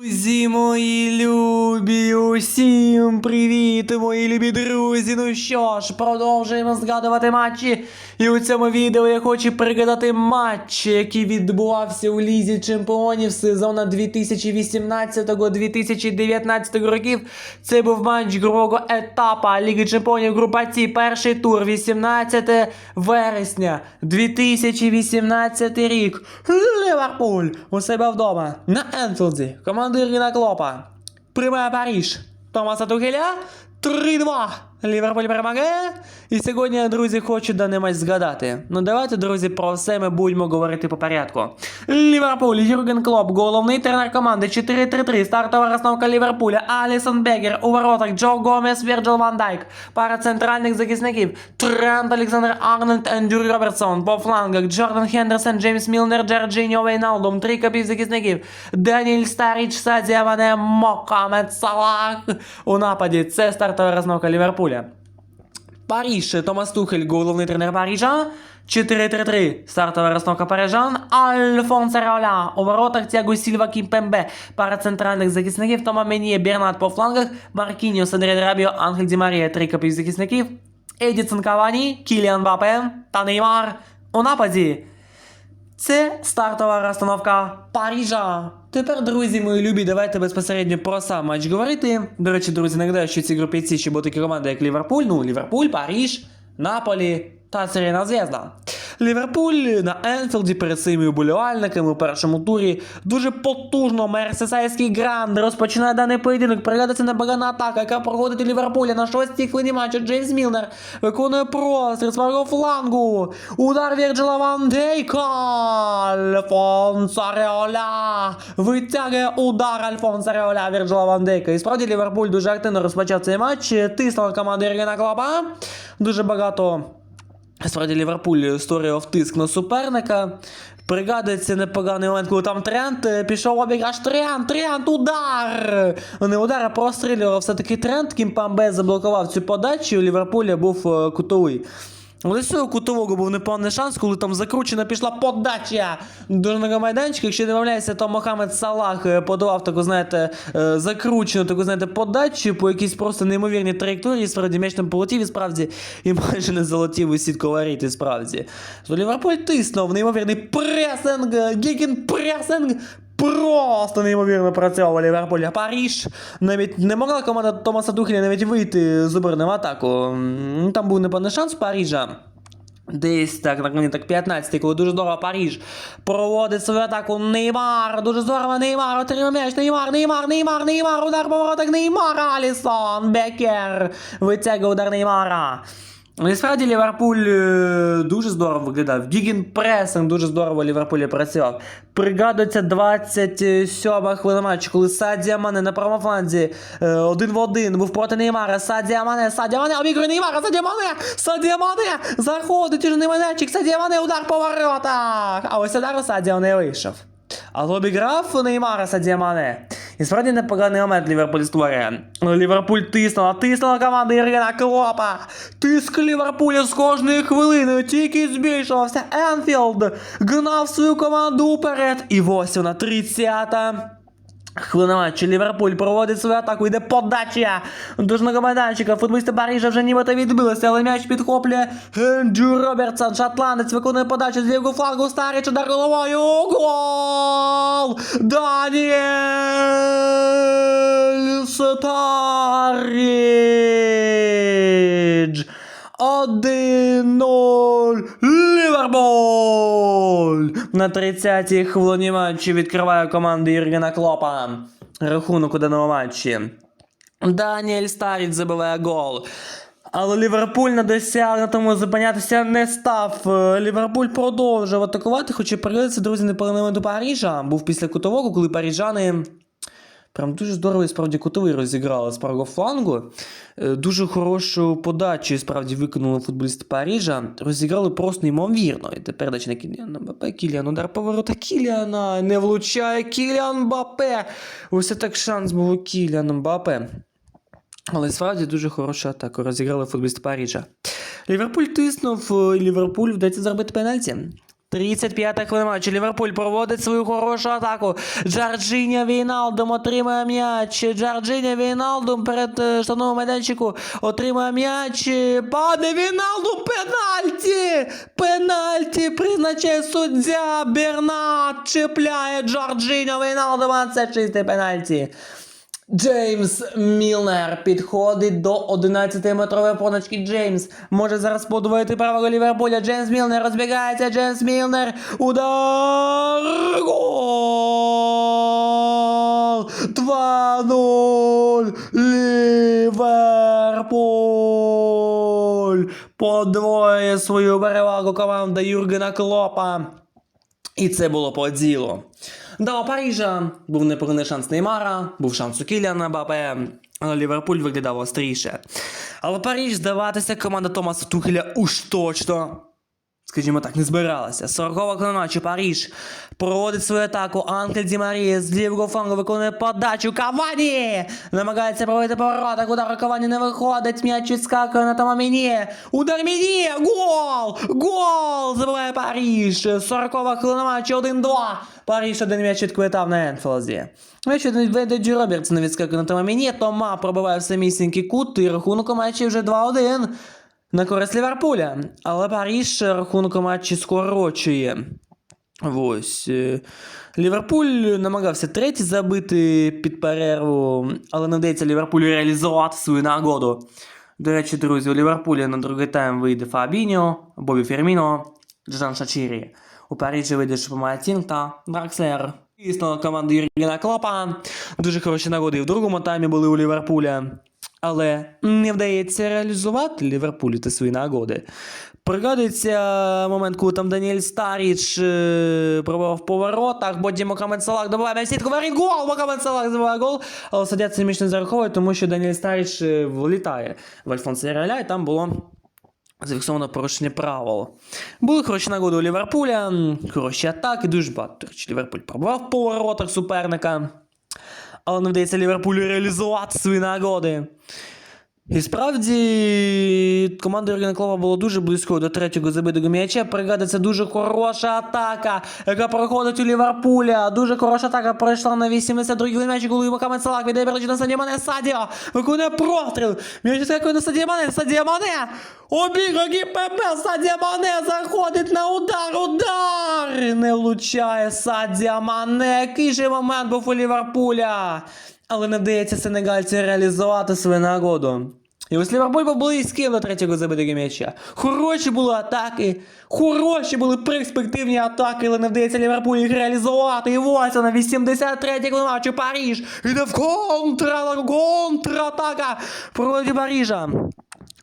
Друзі мої любі, усім привіт, мої любі друзі. Ну що ж, продовжуємо згадувати матчі. І у цьому відео я хочу пригадати матч, який відбувався у Лізі Чемпіонів сезону 2018-2019 років. Це був матч грубого етапа Ліги Чемпіонів група Ці, перший тур, 18 вересня 2018 рік. Ліверпуль у себе вдома на Енфілді. Команда Іргіна Клопа. Приймає Паріж. Томаса Тухеля. 3-2. Ліверпуль перемагає. І сьогодні, друзі, хочу даний матч згадати. Ну давайте, друзі, про все ми будемо говорити по порядку. Ліверпуль, Юрген Клоп, головний тренер команди 4-3-3, стартова розстановка Ліверпуля, Алісон Бегер, у воротах Джо Гомес, Вірджил Ван Дайк, пара центральних захисників, Трент Олександр Арнольд, Ендюрі Робертсон, по флангах Джордан Хендерсон, Джеймс Мілнер, Джорджиньо Вейналдум, три копів захисників, Даніель Старіч, Садія Мане, Мокамед Салах. У нападі це стартова розстановка Ліверпуля. Паріж, Томас Тухель, головний тренер Парижа. 4-3-3, стартова розстановка парижан. Альфонсо Реоля. У воротах Тяго Сільва Кімпембе. Пара центральних захисників. Тома Меніє, Бернат по флангах. Маркініус, Андрей Рабіо, Анхель Ді Марія. Три копів захисників. Едісон Кавані, Кіліан Бапе та Неймар. У нападі. Це стартова розстановка Парижа. Тепер, друзі мої любі, давайте безпосередньо про сам матч говорити. До речі, друзі, нагадаю, що в цій групі ці ще були такі команди, як Ліверпуль, ну, Ліверпуль, Париж, Наполі та Сирена Зв'язда. Ліверпуль на Енфілді перед своїми уболівальниками у першому турі дуже потужно мерсесайський гранд розпочинає даний поєдинок. Пригадається непогана атака, яка проходить у Ліверпуля на шостій хвилині матчу. Джеймс Мілнер виконує простріл свого флангу. Удар Вірджила Ван Дейка. Альфонсо Реоля. Витягує удар Альфонсо Реоля Вірджила Ван Дейка. І справді Ліверпуль дуже активно розпочав цей матч. Тиснула команда Єргена Клопа. Дуже багато Справді Ліверпуль створював тиск на суперника. Пригадується непоганий момент, коли там Трент пішов пішов обіграш Трент, Трент, удар! Не удар, а прострілював все-таки Трент, Кімпамбе заблокував цю подачу, у Ліверпуля був е, кутовий. Але з цього кутового був непевний шанс, коли там закручена пішла подача до майданчика. Якщо не виявляється, то Мохамед Салах е, подавав таку, знаєте, е, закручену таку, знаєте, подачу по якійсь просто неймовірній траєкторії. Справді м'яч там полетів і справді і майже не залетів у сітку варіти, справді. То Ліверпуль тиснув неймовірний пресинг, гіген пресинг. Просто неймовірно працював Ліверпуль. Паріж навіть не могла команда Томаса Тухеля навіть вийти з оберним атаку. Там був непевний шанс Парижа. Десь так, на так 15-й, коли дуже здорово Паріж проводить свою атаку. Неймар, дуже здорово Неймар, отримав м'яч, Неймар, Неймар, Неймар, Неймар, удар по воротах, Неймар, Алісон, Бекер, витягує удар Неймара. Ну, І справді Ліверпуль е, дуже здорово виглядав. Гігін пресинг дуже здорово Ліверпулі працював. Пригадується 27 хвилина матчу, коли Садія Мане на правому фланзі е, один в один був проти Неймара. Садія Мане, Садія Мане, обігрує Неймара, Садія Мане, Садія Мане, заходить уже майданчик, Садія Мане, удар по воротах. А ось удар у Садія не вийшов. Але обіграв Неймара Садія Мане. І справді непоганий момент Ліверпуль створює. Ліверпуль тиснула, тиснула команда Єргена Клопа. Тиск Ліверпуля з кожною хвилиною тільки збільшувався. Енфілд гнав свою команду уперед. І ось вона 30-та. Хвилина матчу Ліверпуль проводить свою атаку, йде подача дужного майданчика. Футболісти Парижа вже нібито відбилися, але м'яч підхоплює Енджю Робертсон. Шотландець виконує подачу з лівого флангу. Старіч удар головою. Гол! Даніель Старіч! 1-0 Ліверпуль! На 30-й хвилині матчі відкриває команда Юргена Клопа. Рахунок у даному матчі. Даніель Старіт забиває гол. Але Ліверпуль на досягнутому зупинятися не став. Ліверпуль продовжив атакувати, хоча прилиться, друзі, не переливе до Парижа. Був після кутового, коли парижани Прям дуже здорово і справді кутовий розіграли з правого флангу. Е, Дуже хорошу подачу справді виконали футболісти Парижа. Розіграли просто неймовірно. І тепер передача на Кіліана Мбапе. Кіліан удар поворота Кіліана. Не влучає Кіліан Мбапе. Ось так шанс був у Кіліана Мбапе. Але справді дуже хороша атака. Розіграли футболісти Парижа. Ліверпуль тиснув, е, Ліверпуль вдається зробити пенальті. 35 хвилина матчу. Ліверпуль проводить свою хорошу атаку. Джорджиня Війналдум отримує м'яч. Джорджиня Війналдум перед е, штановим майданчику отримує м'яч. Паде Війналдум пенальті! Пенальті призначає суддя Бернат. Чіпляє Джорджиня Війналдума. Це чисте пенальті. Джеймс Мілнер підходить до 11-метрової поночки. Джеймс може зараз подвоїти правого Ліверпуля. Джеймс Мілнер розбігається. Джеймс Мілнер. Удар. Гол! 2-0. Ліверпуль. Подвоює свою перевагу команда Юргена Клопа. І це було по ділу. У Парижа був непоганий шанс Неймара, був шанс у Кіліана Бабе, але Ліверпуль виглядав остріше. Але Париж здаватися команда Томаса Тухеля уж точно. Скажімо так, не збиралася. 40-го клиначі Париж проводить свою атаку. Анхель Ді Марія з лівого флангу виконує подачу. Кавані! Намагається проводити повороток. Удар Кавані не виходить. М'яч відскакує на тому Міні. Удар Міні! Гол! Гол! Забиває Париж. 40-го хвилина матчу 1-2. Париж один м'яч відквитав на Енфілді. М'яч від Ведеджі Робертс не відскакує на тому Міні. Тома пробиває в самісінький кут і рахунок у матчі вже 2-1 на користь Ліверпуля. Але Париж рахунок у матчі скорочує. Ось. е, Ліверпуль намагався третій забити під перерву, але не вдається Ліверпулю реалізувати свою нагоду. До речі, друзі, у Ліверпулі на другий тайм вийде Фабіньо, Бобі Ферміно, Джан Шачірі. У Парижі вийде Шупоматін та Дракслер. Дійсно, команда Юргена Клопа. Дуже хороші нагоди і в другому таймі були у Ліверпуля. Але не вдається реалізувати Ліверпулю та свої нагоди. Пригадується момент, коли там Даніель Старіч е, пробував в поворотах, потім Мохамед Салах добиває сітку, варить гол, Мохамед Салах забиває гол, але суддя цей між не зараховує, тому що Даніель Старіч е, влітає в Альфонсо Реаля, і там було зафіксовано порушення правил. Були хороші нагоди у Ліверпуля, хороші атаки, дуже багато. Ліверпуль пробував в поворотах суперника, але не вдається Ліверпулю реалізувати свої нагоди. І справді команда Юргена Клопа була дуже близькою до третього забитого м'яча. Пригадується дуже хороша атака, яка проходить у Ліверпуля. Дуже хороша атака пройшла на 82-й м'ячі, коли Мохамед Салах віддає передачу на Садіо Мане. Садіо виконує простріл. М'яч скакує на Садіо Мане. Садіо Мане. Обіг ГПП. Садіо Мане заходить на удар. Удар. Не влучає Садіо Мане. Який же момент був у Ліверпуля. Але не вдається сенегальці реалізувати свою нагоду. І ось Ліверпуль був близьким до третього забитого м'яча. Хороші були атаки, хороші були перспективні атаки, але не вдається Ліверпуль їх реалізувати. І ось на 83-й матчу Паріж. Іде в контра, контратака проти Парижа.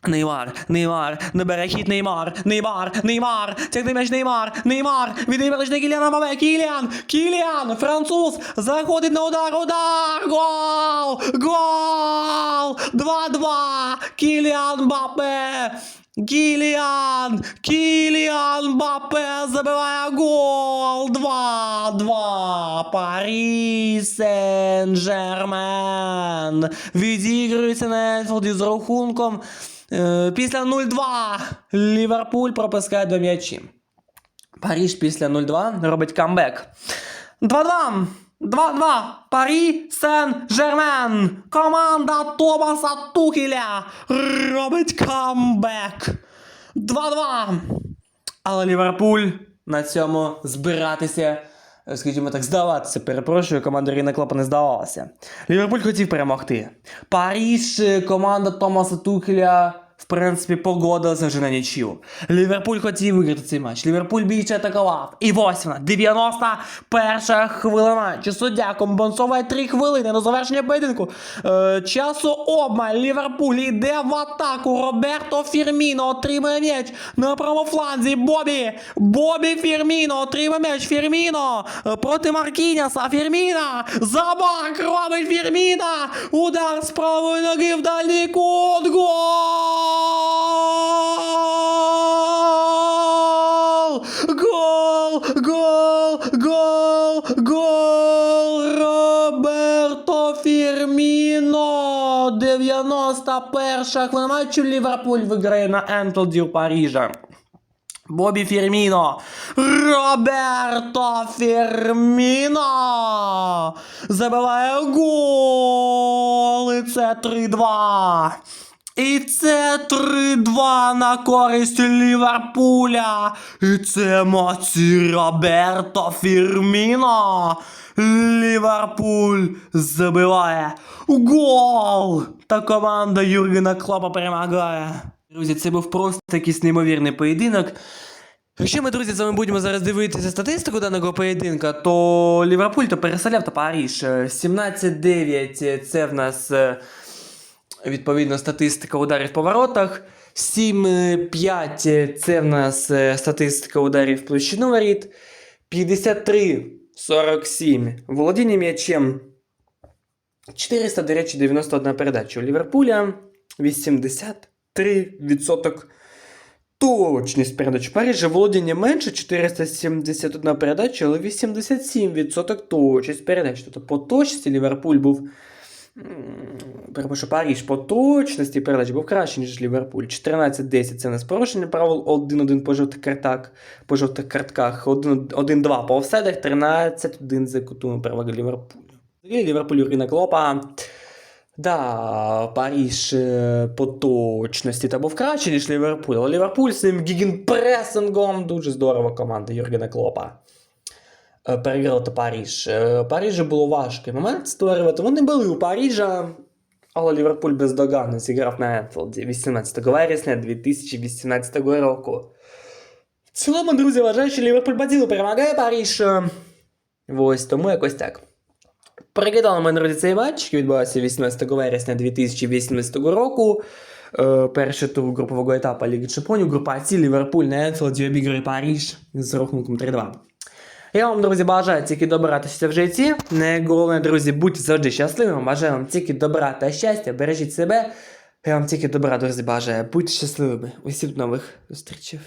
Неймар, Неймар, не бере хід Неймар, Неймар, Неймар, тягне м'яч Неймар, Неймар, віддає передачу на Кіліана Мбапе, Кіліан, Кіліан, француз, заходить на удар, удар, гол, гол, 2-2, Кіліан Мбапе, Кіліан, Кіліан Мбапе забиває гол, 2-2, Парі Сен-Жермен, відігрується на Енфілді з рахунком Після 0-2 Ліверпуль пропускає до м'ячі. Паріж після 0-2 робить камбек. 2-2. 2-2. Парі Сен-Жермен. Команда Томаса Тухеля робить камбек. 2-2. Але Ліверпуль на цьому збиратися, е, скажімо так, здаватися. Перепрошую, команда Ріна Клопа не здавалася. Ліверпуль хотів перемогти. Паріж, е, команда Томаса Тухеля. В принципі, погодилася вже на нічю. Ліверпуль хотів виграти цей матч. Ліверпуль більше атакував. І ось вона, 91 хвилина матчу. Суддя компенсовує 3 хвилини до завершення поєдинку. Е, часу обмаль. Ліверпуль йде в атаку. Роберто Фірміно отримує м'яч на правому фланзі. Бобі. Бобі Фірміно отримує м'яч. Фірміно е, проти Маркіняса. Фірміна. Забак робить Фірміна. Удар з правої ноги в дальній кут. Гол! Гол! Гол! Гол! Гол! Роберто Фірміно! 91 хвилина Ліверпуль виграє на Енфілді у Парижа. Бобі Фірміно. Роберто Фірміно. Забиває гол. І це 3-2. І це 3-2 на користь Ліверпуля. І це моці Роберто Фірміно. Ліверпуль забиває гол. Та команда Юргена Клопа перемагає. Друзі, це був просто якийсь неймовірний поєдинок. Якщо ми, друзі, з вами будемо зараз дивитися статистику даного поєдинка, то Ліверпуль то переселяв та Паріж. Е, 17-9 це в нас е, відповідно статистика ударів по воротах. 7-5 це в нас е, статистика ударів площину воріт. 53-47 володіння м'ячем. 400, до речі, 91 передача у Ліверпуля. 83% точність передач. У Парижа володіння менше 471 передача, але 87% точність передач. Тобто по точності Ліверпуль був. М, Перепрошую, Париж по точності передач був краще, ніж Ліверпуль. 14-10 це у нас порушення правил 1-1 по жовтих картах, по жовтих картках, 1-2 по офсайдах, 13-1 за кутами переваги Ліверпулю. Ліверпуль Юргена Клопа. Да, Париж е, по точності та був краще, ніж Ліверпуль. Але Ліверпуль своїм гігенпресингом дуже здорова команда Юргена Клопа. Е, Переграла та Париж. Е, Парижу було важкий момент створювати. Вони були у Парижа, але Ліверпуль бездоганно зіграв на Енфілді 18 вересня 2018 року. В цілому, друзі, вважаю, що Ліверпуль баділо перемагає Париж. Е, Ось тому якось так. Переглядали ми, друзі, цей матч, який відбувався 18 вересня 2018 року. Перший тур групового етапу Ліги Чемпіонів, група С, Ліверпуль на Енфілді Париж з рахунком 3-2. Я вам, друзі, бажаю тільки добра та в житті. Не головне, друзі, будьте завжди щасливими. Бажаю вам тільки добра та щастя, бережіть себе. Я вам тільки добра, друзі, бажаю. Будьте щасливими. Усіх нових зустрічей.